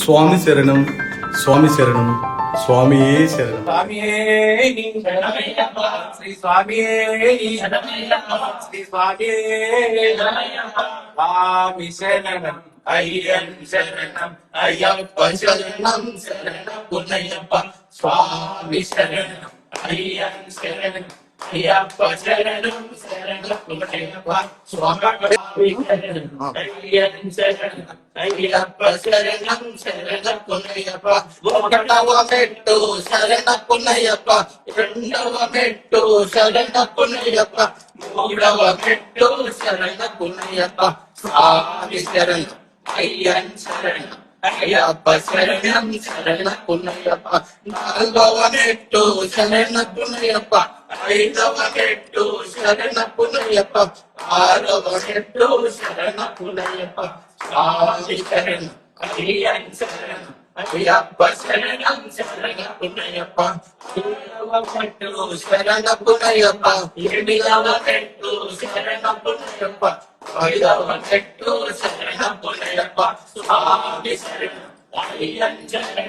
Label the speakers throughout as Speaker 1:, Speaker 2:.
Speaker 1: சுவாமி சரணம் சுவாமி சரணம் சுவாமியே சரணம்
Speaker 2: சுவாமியே சரணம்
Speaker 3: ஐயன் சரணம் ஐயப்ப சரணம் சரணம் புன்னையப்பா சுவாமி சரணம் ஐயன் சரணம் இயப்ப சரணம் சரணக்குன்னயப்பா சொங்கரவிக்கே 1 இயியன்ஸ் ஆங்கிலப்ப சரணம் சரணக்குன்னயப்பா மோகட்டவவெட்டு சரணக்குன்னயப்பா ரெண்டவவெட்டு சரணக்குன்னயப்பா மூணவவெட்டு சரணக்குன்னயப்பா சாதி சரணம் ஐயன் சரணம் இயப்ப சரணம் சரணக்குன்னயப்பா நான்குவவெட்டு சரணக்குன்னயப்பா ఐదవ హెట్టు శరణ పునయప్ప ఆరవ హెట్టు శరణ పునయప్ప సాయి శరణ అయ్యన్ శరణ అయ్యప్ప శరణం శరణ పునయప్ప ఏడవ హెట్టు శరణ పునయప్ప ఎనిమిదవ హెట్టు శరణ పునయప్ప ఐదవ హెట్టు శరణ పునయప్ప స్వామి శరణ అయ్యన్ శరణ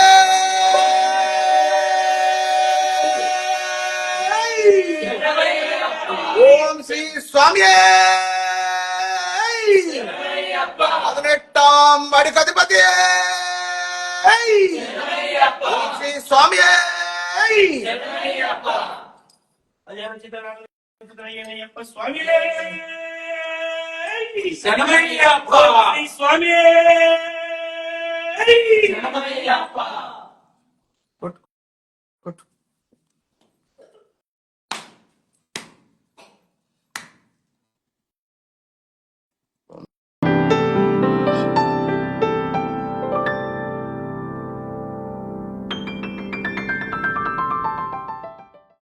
Speaker 3: ఓం శ్రీ
Speaker 4: స్వామి பதினெட்டாம் அடுக்கதிபதி ஸ்ரீ சுவாமியே
Speaker 2: சுவாமியே சுவாமியே